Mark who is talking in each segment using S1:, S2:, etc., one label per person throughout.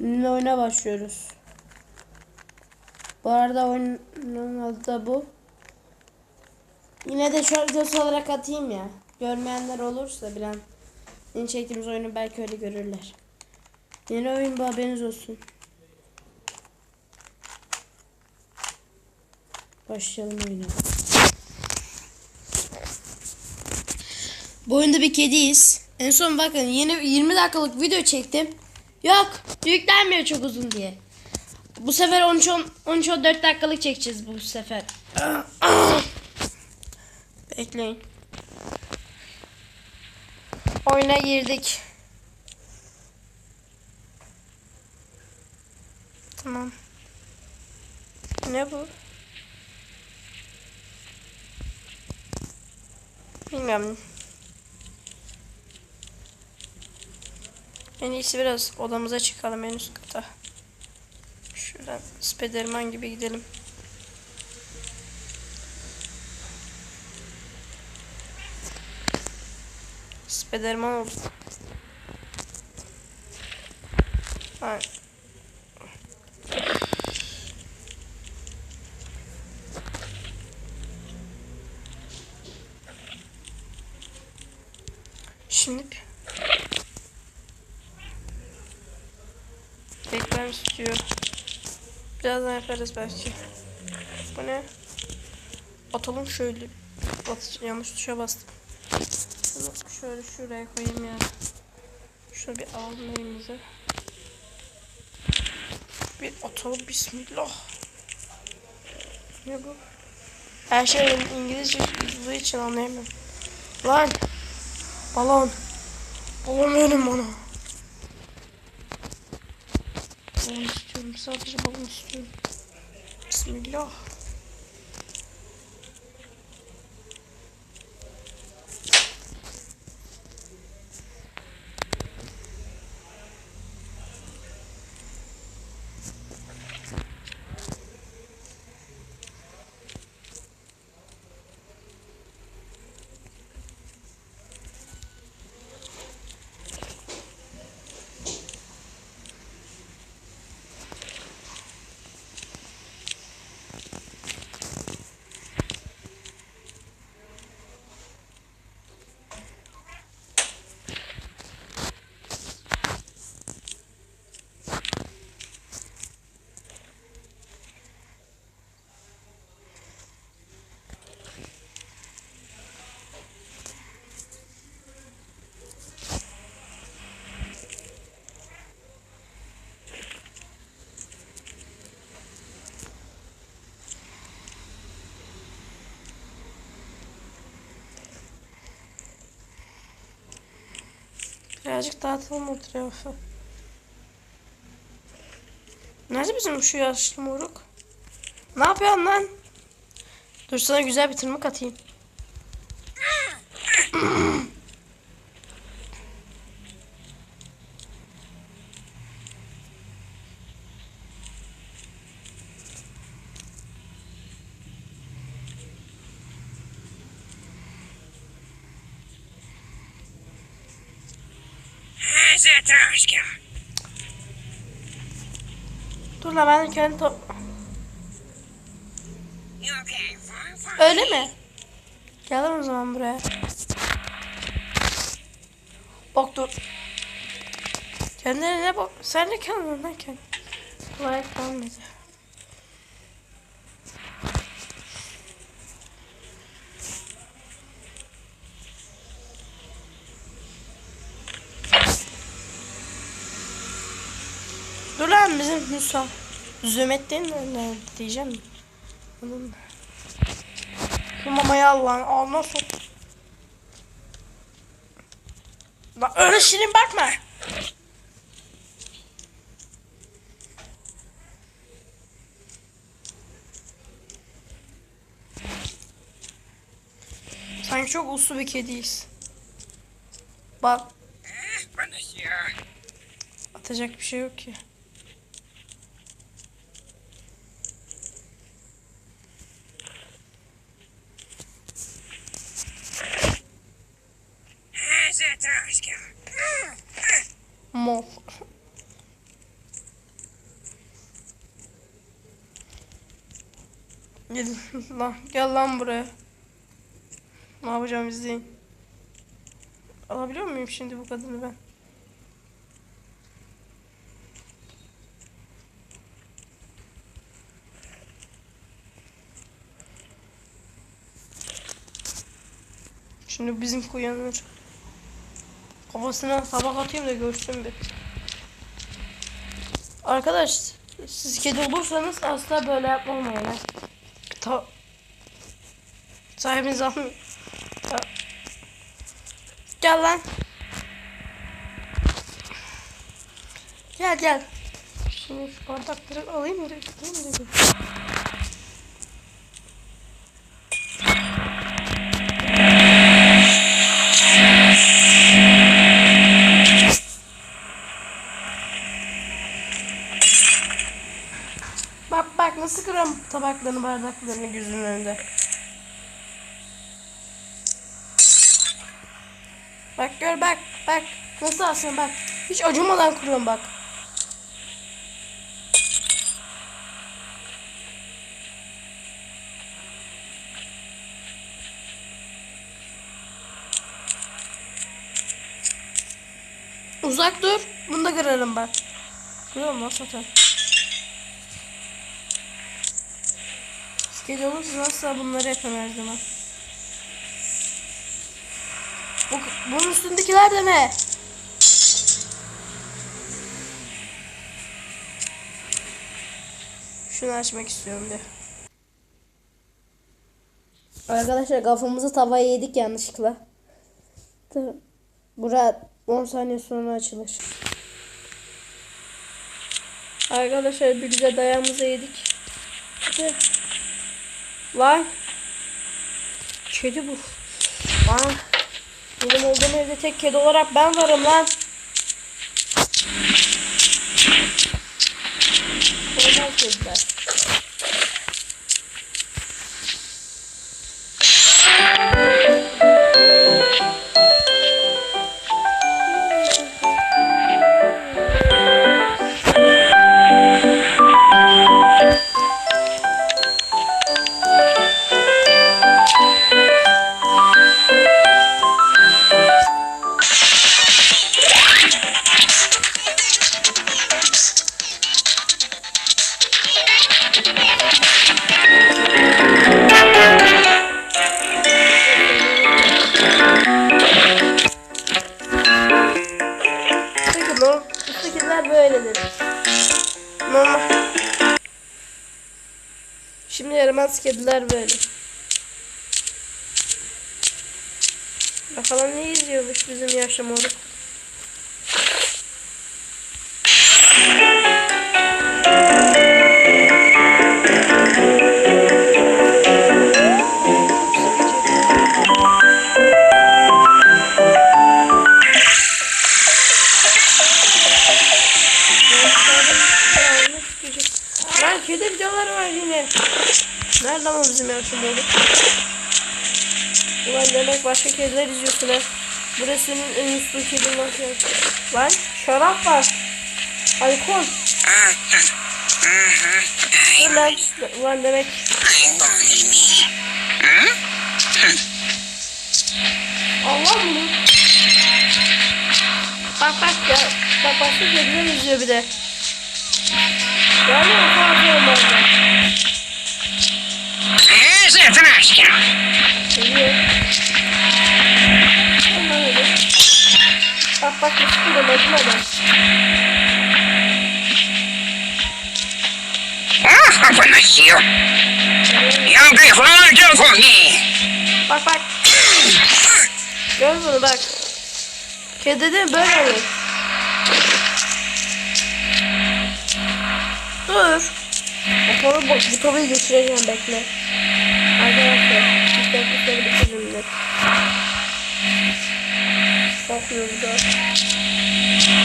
S1: Yeni oyuna başlıyoruz. Bu arada oyunun adı da bu. Yine de videosu olarak atayım ya. Görmeyenler olursa bilen yeni çektiğimiz oyunu belki öyle görürler. Yeni oyun bu haberiniz olsun. Başlayalım oyuna. Bu oyunda bir kediyiz. En son bakın yeni 20 dakikalık video çektim. Yok yüklenmiyor çok uzun diye. Bu sefer 13 13 14 dakikalık çekeceğiz bu sefer. Bekleyin. Oyuna girdik. Tamam. Ne bu? Bilmiyorum. En iyisi biraz odamıza çıkalım en üst kata. Şuradan Spiderman gibi gidelim. Spiderman oldu. Ay. Şimdi bekler istiyor. Birazdan yaparız belki. Bu ne? Atalım şöyle. At, yanlış tuşa bastım. Bunu şöyle şuraya koyayım ya. Şunu bir alalım elimize. Bir atalım bismillah. Ne bu? Her şey İngilizce yazdığı için anlayamıyorum. Lan! Balon! Balon verin bana. Istiyorum. Sadece balon istiyorum. Bismillah. Birazcık dağıtalım o tarafı. Nerede bizim şu yaşlı moruk? Ne yapıyorsun lan? Dur sana güzel bir tırmık atayım.
S2: Zatroszka.
S1: Dur la ben kendi top... Öyle mi? Gel o zaman buraya. Bak dur. Kendine ne bak? Sen de kendine kendine. Kolay kalmadı. Dur lan bizim Musa. Zümettin ne diyeceğim. Onun şu mamayı al lan. Al nasıl? Bak öyle şirin bakma. Sanki çok uslu bir kediyiz. Bak
S2: Konuşuyor.
S1: atacak bir şey yok ki. Gel lan gel lan buraya. Ne yapacağım izleyin. Alabiliyor muyum şimdi bu kadını ben? Şimdi bizim uyanır. Kafasına tabak atayım da görsün bir. Arkadaş siz kedi olursanız asla böyle yapmamayın. Ta Sahibiniz. Ta- Gel lan. Gel gel. Şimdi şu bardakları alayım da götüreyim de. Bak bak nasıl kıram tabaklarını bardaklarını gözünün önünde. Bak gör bak bak nasıl aslında bak. Hiç acımadan kuruyorum bak. Uzak dur. Bunu da kırarım bak. Görüyor musun nasıl Gece olursa asla bunları zaman. Bu, bunun üstündekiler de ne? Şunu açmak istiyorum bir. Arkadaşlar kafamızı tavaya yedik yanlışlıkla. Bura 10 saniye sonra açılır. Arkadaşlar bir güzel dayağımızı yedik. Hadi. Lan. Kedi bu. Lan. Benim olduğum evde tek kedi olarak ben varım lan. Normal kediler. Kediler böyle. Bakalım ne izliyormuş bizim yaşlı moruk. fotoğraf var. Aykon. Ulan, ulan demek. Allah mı? Bak bak ya. Bak başka gözler izliyor bir de. Yani o kadar olmaz.
S2: Neyse
S1: yetin aşkım. Geliyor. Bak bak üstünde lagın adam.
S2: Ah, what I see you. Young people, all do for me.
S1: Bak bak. Gör bunu bak. Kedi de böyle olur. Dur. Motoru bu, bu tabayı geçireceğim bekle. Arkadaşlar. Bir dakika sonra bitirimdir de. Bakmıyor bu da.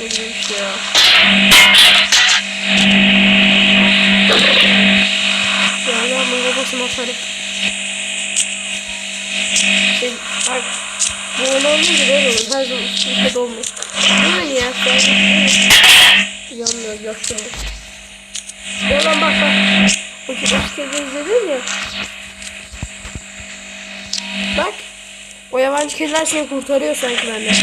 S1: Ne gibi bir şey ya. Ya ben bunu babasına atarım. Şey, bak, bu öyle olmayınca böyle olur. Her zaman üstü kedi olmuyor. Değil mi ya? Yanmıyor, yaşlandı. Oradan bak bak. O kedi kedi izledin ya. Bak. O yabancı kediler seni kurtarıyor sanki benden.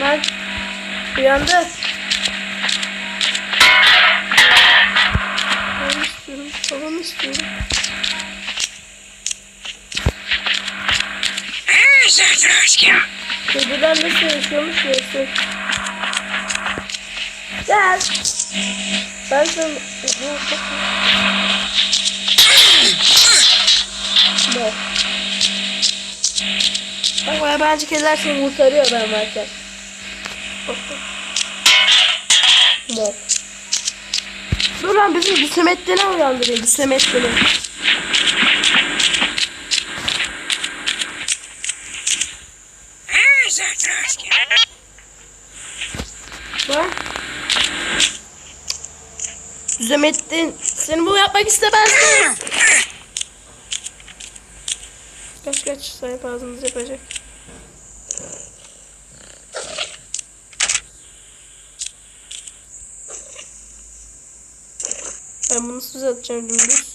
S1: Lan. Uyandı. Tamam istiyorum. Tamam istiyorum.
S2: Eh, Zatraşka.
S1: Kediler nasıl yaşıyormuş diyorsun. Gel. Ben sana... Bak. Bak o yabancı kediler seni kurtarıyor ben varken. Bak. Dur lan bizim Büsemettin'i uyandırıyor. Büsemettin'i. Düzemettin. Seni bunu yapmak istemezdim. Kaç kaç sahip ağzımız yapacak. Ben bunu size atacağım dümdüz.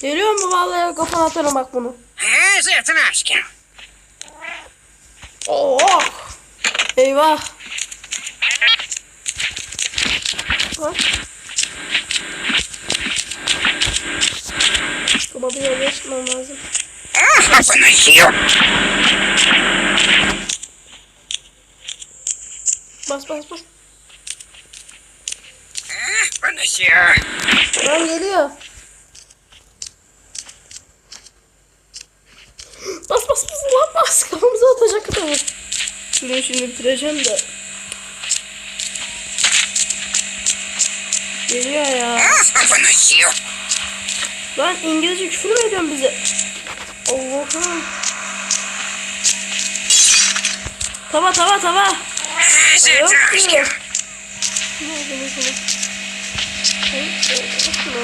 S1: Geliyor mu vallahi kafana atarım bak bunu.
S2: Eh, Zatraşka.
S1: Oh! Eyvah. Bak. Ama bir yol geçmem lazım.
S2: Ah, konuşuyor.
S1: Bas bas bas.
S2: Eh, konuşuyor.
S1: Lan geliyor. Bas bas bas lan bas. Kafamıza atacak adamı. Şunu şimdi bitireceğim de. Geliyor ya. Lan İngilizce küfür mü ediyorsun bize? Allah'ım. Tava tava tava. Yok ki. Ne oldu ne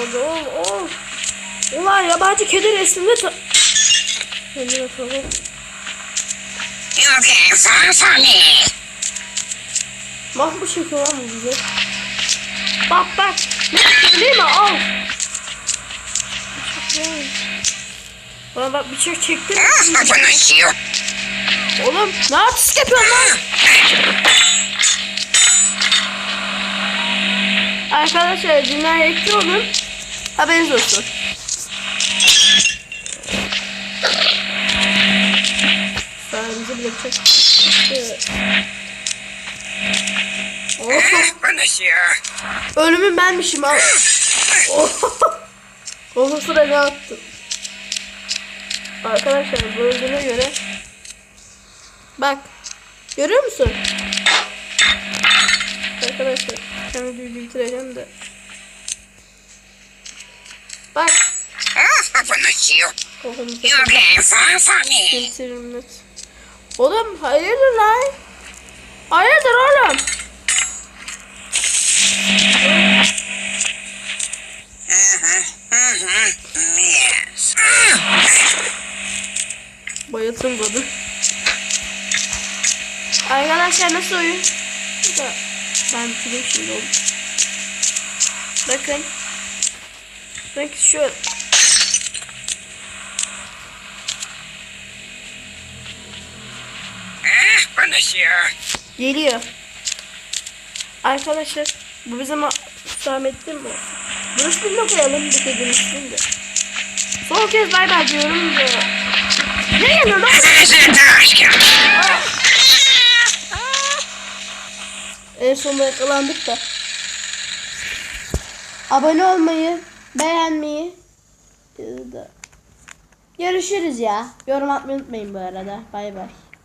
S1: oldu? Ne oldu. Ulan yabancı kedi resminde bakalım.
S2: Okay, fun for me.
S1: Bak bu çekiyor lan bu bize. Bak bak. Ne söyleyeyim mi? Al. Bana bak bir çek çektim. Oğlum ne artist yapıyorsun lan? Arkadaşlar cinayetçi olun. Haberiniz olsun. Çek. Evet.
S2: Konuşuyor.
S1: ölümün benmişim. Oh. Onu sırayla attım. Arkadaşlar gördüğüne göre Bak Görüyor musun? Arkadaşlar ben videoyu bitireceğim de Bak
S2: me.
S1: bitiririm net Oğlum hayırdır lan? Hayırdır oğlum? Bayıldım bunu. Arkadaşlar nasıl oyun? Ben bitireyim şimdi oğlum. Bakın. Bakın şu geliyor. Arkadaşlar bu bizim Hüsamettin mi? Duruş bilme koyalım bu kedinin üstünde. Son kez bay bay diyorum da. Ne geliyor lan? En sonunda yakalandık da. Abone olmayı, beğenmeyi da. Görüşürüz ya. Yorum atmayı unutmayın bu arada. Bay bay.